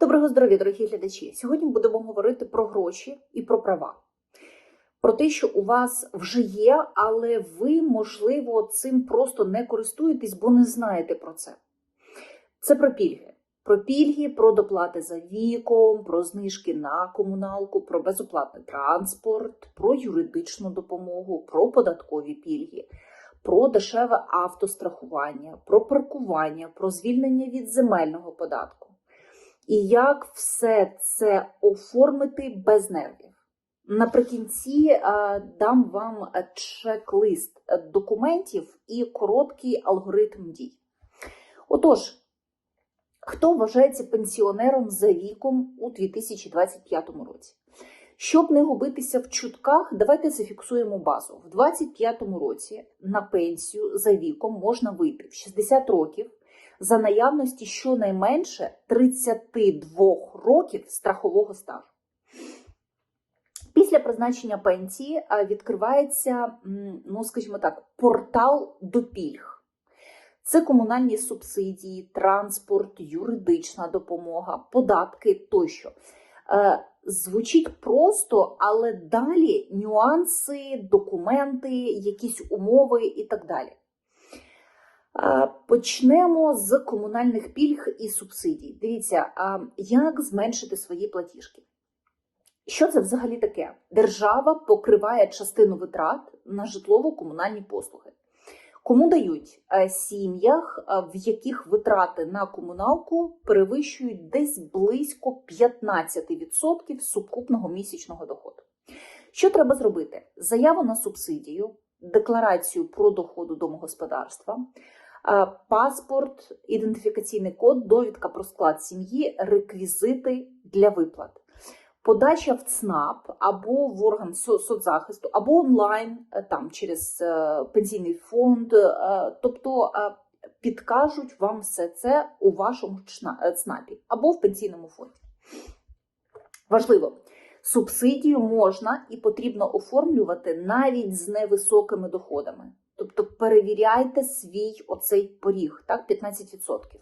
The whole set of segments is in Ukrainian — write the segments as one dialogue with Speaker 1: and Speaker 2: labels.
Speaker 1: Доброго здоров'я, дорогі глядачі! Сьогодні будемо говорити про гроші і про права. Про те, що у вас вже є, але ви, можливо, цим просто не користуєтесь, бо не знаєте про це. Це про пільги. Про пільги, про доплати за віком, про знижки на комуналку, про безоплатний транспорт, про юридичну допомогу, про податкові пільги, про дешеве автострахування, про паркування, про звільнення від земельного податку. І як все це оформити без нервів. Наприкінці е, дам вам чек-лист документів і короткий алгоритм дій. Отож, хто вважається пенсіонером за віком у 2025 році? Щоб не губитися в чутках, давайте зафіксуємо базу. В 2025 році на пенсію за віком можна вийти в 60 років за наявності щонайменше 32 років страхового стажу. Після призначення пенсії відкривається, ну скажімо так, портал до пільг. Це комунальні субсидії, транспорт, юридична допомога, податки тощо. Е, Звучить просто, але далі нюанси, документи, якісь умови і так далі. Почнемо з комунальних пільг і субсидій. Дивіться, як зменшити свої платіжки? Що це взагалі таке? Держава покриває частину витрат на житлово-комунальні послуги. Кому дають сім'ях, в яких витрати на комуналку перевищують десь близько 15% сукупного місячного доходу. Що треба зробити? Заяву на субсидію, декларацію про доходу домогосподарства, паспорт, ідентифікаційний код, довідка про склад сім'ї, реквізити для виплат. Подача в ЦНАП або в орган соцзахисту, або онлайн, е, там через е, пенсійний фонд, е, тобто е, підкажуть вам все це у вашому е, ЦНАПі або в пенсійному фонді. Важливо, субсидію можна і потрібно оформлювати навіть з невисокими доходами. Тобто перевіряйте свій оцей поріг, так, 15%.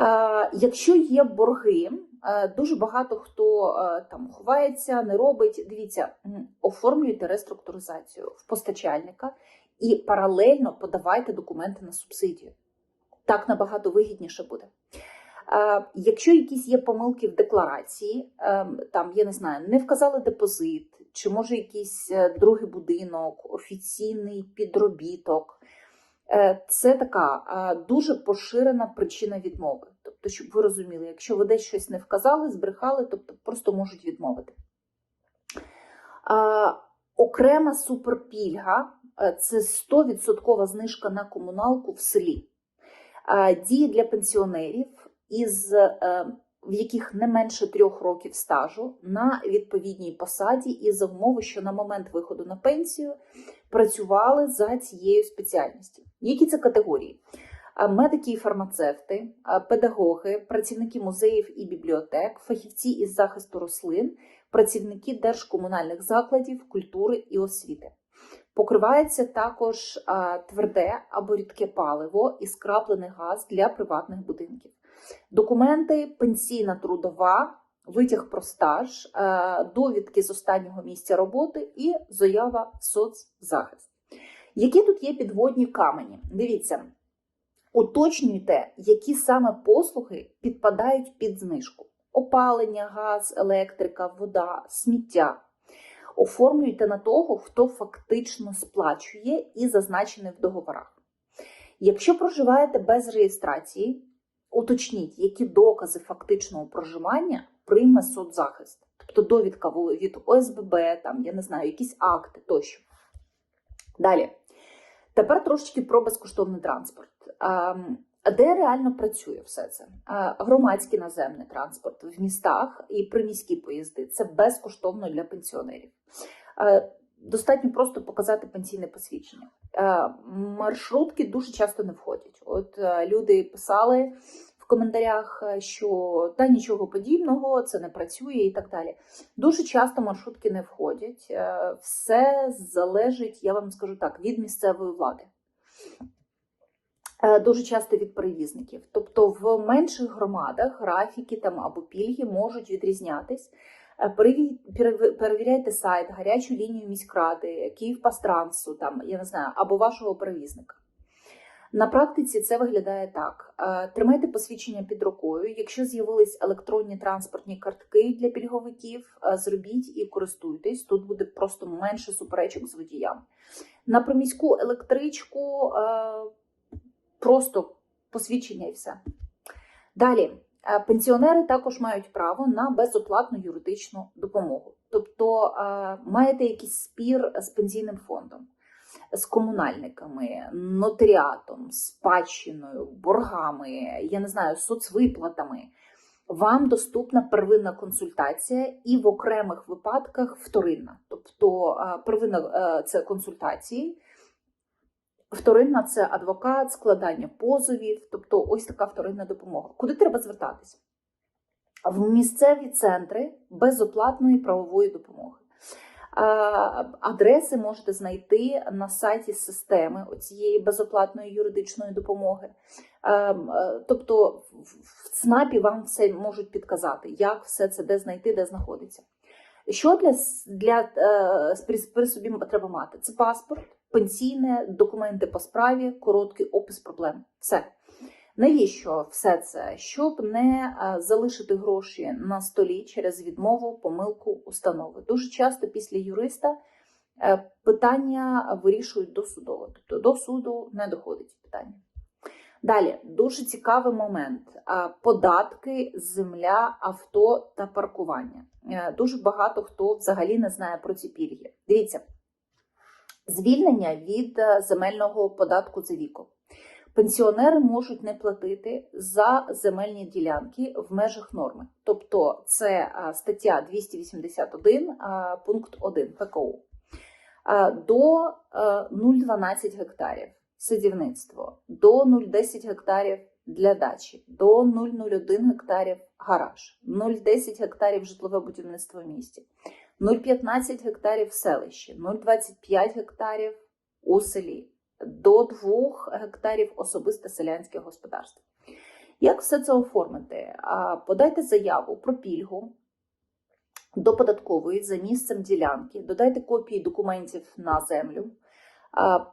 Speaker 1: Е, Якщо є борги, е, дуже багато хто е, там ховається, не робить. Дивіться, оформлюйте реструктуризацію в постачальника і паралельно подавайте документи на субсидію. Так набагато вигідніше буде. Якщо якісь є помилки в декларації, ем, там я не знаю, не вказали депозит, чи може якийсь е, другий будинок, офіційний підробіток. Е, Це така е, дуже поширена причина відмови. Тобто, щоб ви розуміли, якщо ви десь щось не вказали, збрехали, тобто просто можуть відмовити. Окрема суперпільга це 100% знижка на комуналку в селі. Діє для пенсіонерів, із, е, в яких не менше трьох років стажу на відповідній посаді, і за умови, що на момент виходу на пенсію працювали за цією спеціальністю. Які це категорії? Медики і фармацевти, педагоги, працівники музеїв і бібліотек, фахівці із захисту рослин, працівники держкомунальних закладів, культури і освіти. Покривається також тверде або рідке паливо і скраплений газ для приватних будинків. Документи, пенсійна трудова, витяг про стаж, довідки з останнього місця роботи і заява в соцзахист. Які тут є підводні камені? Дивіться, уточнюйте, які саме послуги підпадають під знижку: опалення, газ, електрика, вода, сміття. Оформлюйте на того, хто фактично сплачує і зазначений в договорах. Якщо проживаєте без реєстрації, уточніть, які докази фактичного проживання прийме соцзахист, тобто довідка від ОСББ, там, я не знаю, якісь акти тощо. Далі. Тепер трошечки про безкоштовний транспорт. Де реально працює все це? Громадський наземний транспорт в містах і приміські поїзди це безкоштовно для пенсіонерів. Достатньо просто показати пенсійне посвідчення. Маршрутки дуже часто не входять. От е, люди писали в коментарях, е, що та нічого подібного, це не працює і так далі. Дуже часто маршрутки не входять. Е, Все залежить, я вам скажу так, від місцевої влади. Е, Дуже часто від перевізників. Тобто в менших громадах графіки там або пільги можуть відрізнятись. Е, переві- перев- Перевіряйте сайт, гарячу лінію міськради, Київпастрансу, там, я не знаю, або вашого перевізника. На практиці це виглядає так: Е, тримайте посвідчення під рукою. Якщо з'явились електронні транспортні картки для пільговиків, зробіть і користуйтесь. Тут буде просто менше суперечок з водіями. На приміську електричку просто посвідчення і все. Далі, е, пенсіонери також мають право на безоплатну юридичну допомогу. Тобто е, маєте якийсь спір з пенсійним фондом, з комунальниками, нотаріатом, спадщиною, боргами, я не знаю, соцвиплатами. Вам доступна первинна консультація і в окремих випадках вторинна. Тобто е, первинна це консультації, Вторинна це адвокат, складання позовів, тобто ось така вторинна допомога. Куди треба звертатися? В місцеві центри безоплатної правової допомоги. Адреси можете знайти на сайті системи цієї безоплатної юридичної допомоги. Е, Тобто в- ЦНАПі вам все можуть підказати, як все це де знайти, де знаходиться. Що для, для е, при собі треба мати? Це паспорт, пенсійне, документи по справі, короткий опис проблем. Все. Навіщо все це? Щоб не залишити гроші на столі через відмову, помилку установи. Дуже часто після юриста е, питання вирішують досудово, тобто до суду не доходить питання. Далі дуже цікавий момент: податки, земля, авто та паркування. Е, Дуже багато хто взагалі не знає про ці пільги. Дивіться, звільнення від е, земельного податку за віком. Пенсіонери можуть не платити за земельні ділянки в межах норми. Тобто це стаття 281, пункт 1 ПКУ. До е, 0,12 гектарів садівництво, до 0,10 гектарів для дачі, до 0,01 гектарів гараж, 0,10 гектарів житлове будівництво в місті, 0,15 гектарів в селищі, 0,25 гектарів у селі, до 2 гектарів особисте селянське господарство. Як все це оформити? Подайте заяву про пільгу до податкової за місцем ділянки, додайте копії документів на землю,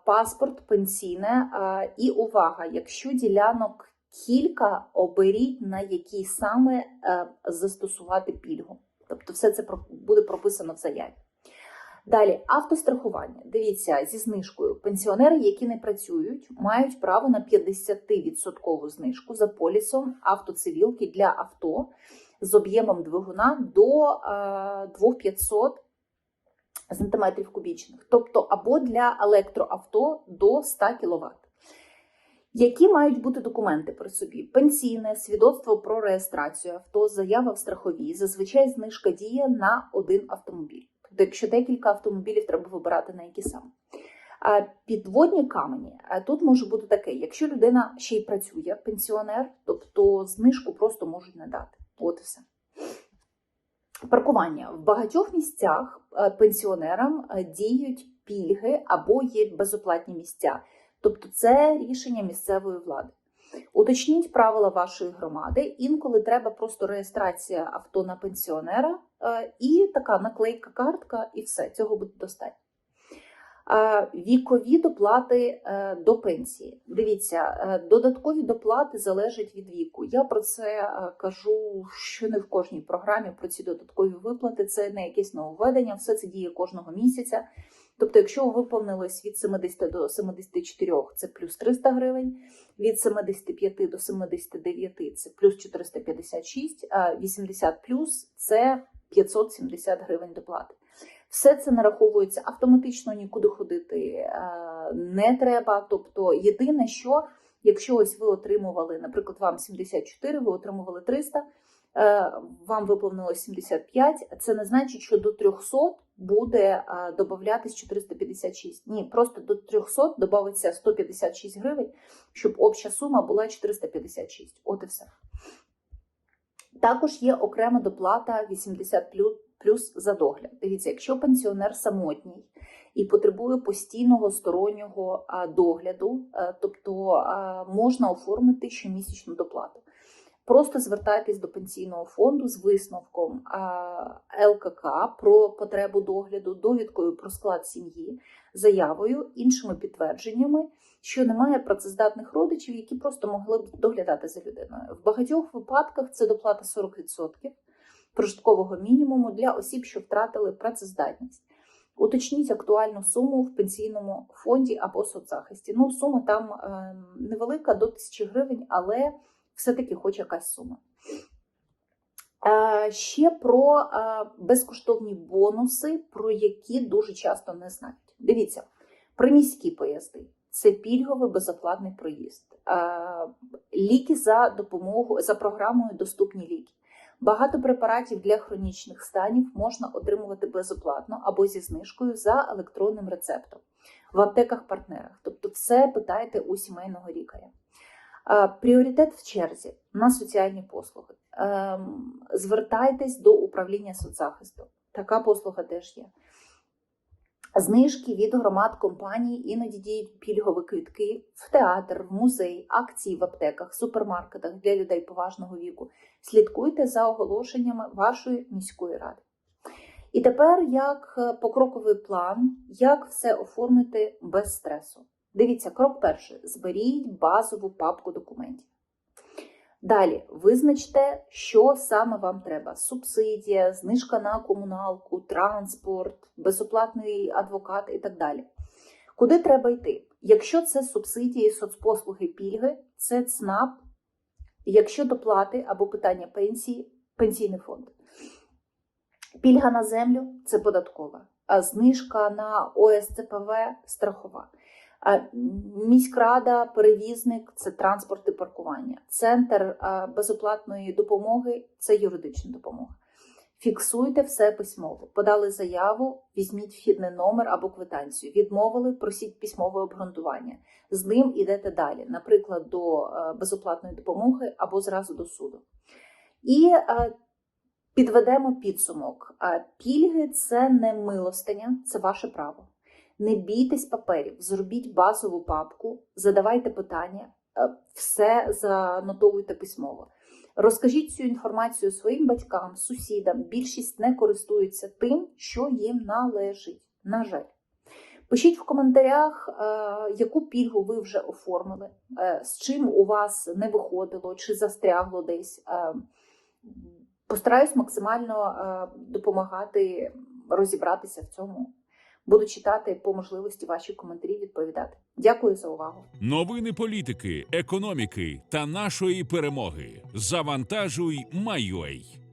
Speaker 1: паспорт, пенсійне і увага, якщо ділянок кілька, оберіть на якій саме е, застосувати пільгу. Тобто все це буде прописано в заяві. Далі автострахування. Дивіться, зі знижкою. Пенсіонери, які не працюють, мають право на 50% знижку за полісом автоцивілки для авто з об'ємом двигуна до е, 2500 сантиметрів кубічних, тобто або для електроавто до 100 кВт. Які мають бути документи при собі? Пенсійне, свідоцтво про реєстрацію авто, заява в страховій. Зазвичай знижка діє на один автомобіль. Тобто, якщо декілька автомобілів, треба вибирати на які саме. А Підводні камені. Тут може бути таке: якщо людина ще й працює, пенсіонер, тобто знижку просто можуть не дати. От і все. Паркування в багатьох місцях е, пенсіонерам е, діють пільги або є безоплатні місця. Тобто це рішення місцевої влади. Уточніть правила вашої громади. Інколи треба просто реєстрація авто на пенсіонера е, і така наклейка, картка, і все. Цього буде достатньо. Е, Вікові доплати е, до пенсії. Дивіться, е, додаткові доплати залежать від віку. Я про це кажу що не в кожній програмі. Про ці додаткові виплати. Це не якесь нововведення, все це діє кожного місяця. Тобто, якщо ви виповнились від 70 до 74, це плюс 300 гривень, від 75 до 79 це плюс 456, а 80 плюс це 570 гривень доплати. Все це нараховується автоматично, нікуди ходити е, не треба. Тобто, єдине, що якщо ось ви отримували, наприклад, вам 74, ви отримували 300, е, вам виповнилось 75, це не значить, що до 300 буде е, додатись 456. Ні, просто до 300 додається 156 гривень, щоб обща сума була 456. От і все. Також є окрема доплата 80 плюс за догляд. Дивіться, якщо пенсіонер самотній і потребує постійного стороннього догляду, е, тобто можна оформити щомісячну доплату. Просто звертайтесь до пенсійного фонду з висновком ЛКК про потребу догляду, довідкою про склад сім'ї, заявою, іншими підтвердженнями, що немає працездатних родичів, які просто могли б доглядати за людиною. В багатьох випадках це доплата 40% прожиткового мінімуму для осіб, що втратили працездатність. Уточніть актуальну суму в пенсійному фонді або соцзахисті. Ну, сума там е, невелика до 1000 гривень, але все-таки хоч якась сума. Е, ще про е, безкоштовні бонуси, про які дуже часто не знають. Дивіться, приміські поїзди це пільговий безоплатний проїзд, Е, ліки за допомогою за програмою Доступні ліки. Багато препаратів для хронічних станів можна отримувати безоплатно або зі знижкою за електронним рецептом в аптеках-партнерах. Тобто, все питайте у сімейного лікаря. Пріоритет в черзі на соціальні послуги. Ем, Звертайтесь до управління соцзахисту. Така послуга теж є. Знижки від громад компаній іноді діють пільгові квітки в театр, в музей, акції в аптеках, супермаркетах для людей поважного віку. Слідкуйте за оголошеннями вашої міської ради. І тепер як е, покроковий план, як все оформити без стресу. Дивіться, крок перший: зберіть базову папку документів. Далі визначте, що саме вам треба: субсидія, знижка на комуналку, транспорт, безоплатний адвокат і так далі. Куди треба йти? Якщо це субсидії, соцпослуги, пільги, це ЦНАП, якщо доплати або питання пенсії, пенсійний фонд. Пільга на землю це податкова, а знижка на ОСЦПВ страхова. Міськрада, перевізник це транспорт і паркування. Центр безоплатної допомоги це юридична допомога. Фіксуйте все письмово. Подали заяву, візьміть вхідний номер або квитанцію. Відмовили, просіть письмове обґрунтування. З ним ідете далі, наприклад, до безоплатної допомоги або зразу до суду. І підведемо підсумок. Пільги це не милостиня, це ваше право. Не бійтесь паперів, зробіть базову папку, задавайте питання, е, все занотовуйте письмово. Розкажіть цю інформацію своїм батькам, сусідам. Більшість не користується тим, що їм належить. На жаль. Пишіть в коментарях, е, яку пільгу ви вже оформили, е, з чим у вас не виходило чи застрягло десь. Постараюсь максимально допомагати розібратися в цьому. Буду читати по можливості ваші коментарі, відповідати. Дякую за увагу.
Speaker 2: Новини політики, економіки та нашої перемоги. Завантажуй, Майой.